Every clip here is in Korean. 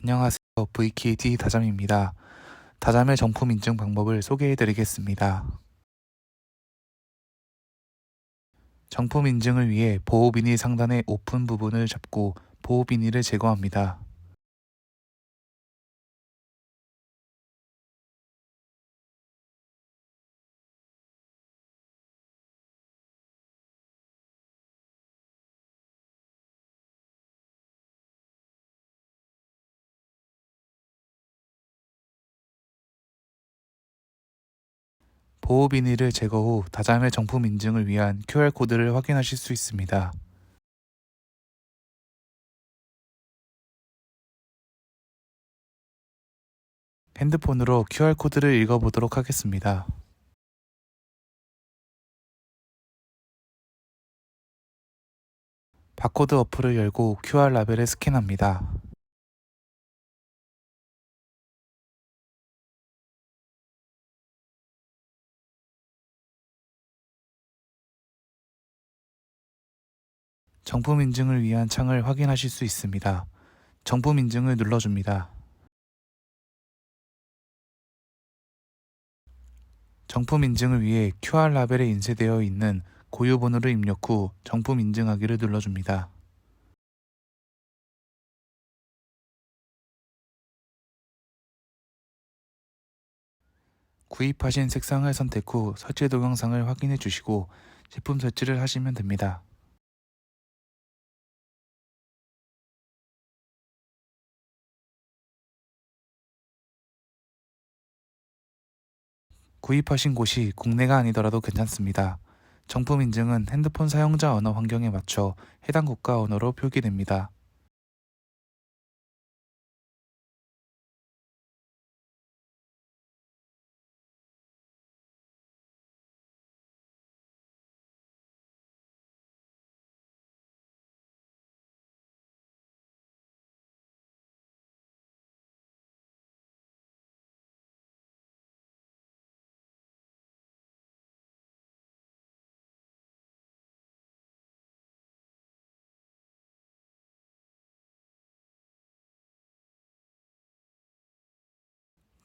안녕하세요. VKT 다잠입니다. 다잠의 정품 인증 방법을 소개해 드리겠습니다. 정품 인증을 위해 보호 비닐 상단의 오픈 부분을 잡고 보호 비닐을 제거합니다. 보호 비닐을 제거 후 다잠의 정품 인증을 위한 QR코드를 확인하실 수 있습니다. 핸드폰으로 QR코드를 읽어보도록 하겠습니다. 바코드 어플을 열고 QR 라벨을 스캔합니다. 정품 인증을 위한 창을 확인하실 수 있습니다. 정품 인증을 눌러줍니다. 정품 인증을 위해 QR 라벨에 인쇄되어 있는 고유 번호를 입력 후 정품 인증하기를 눌러줍니다. 구입하신 색상을 선택 후 설치 동영상을 확인해 주시고 제품 설치를 하시면 됩니다. 구입하신 곳이 국내가 아니더라도 괜찮습니다. 정품 인증은 핸드폰 사용자 언어 환경에 맞춰 해당 국가 언어로 표기됩니다.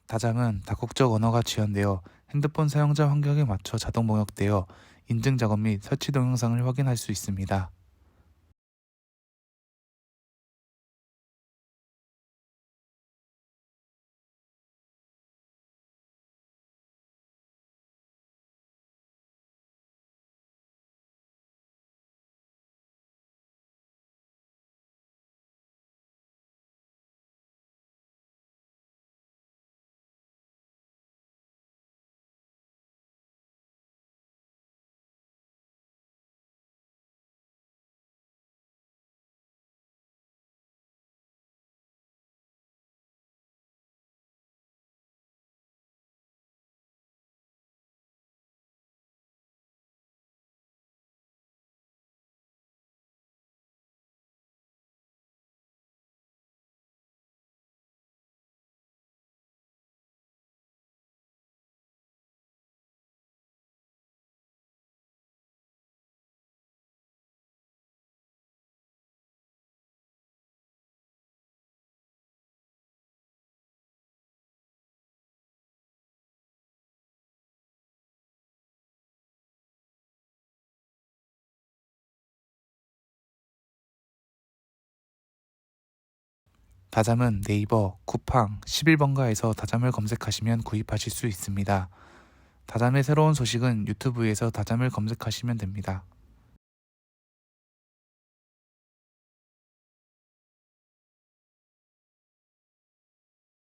다잠은 다국적 언어가 지원되어 핸드폰 사용자 환경에 맞춰 자동 번역되어 인증 작업 및 설치 동영상을 확인할 수 있습니다. 다잠은 네이버, 쿠팡, 11번가에서 다잠을 검색하시면 구입하실 수 있습니다. 다잠의 새로운 소식은 유튜브에서 다잠을 검색하시면 됩니다.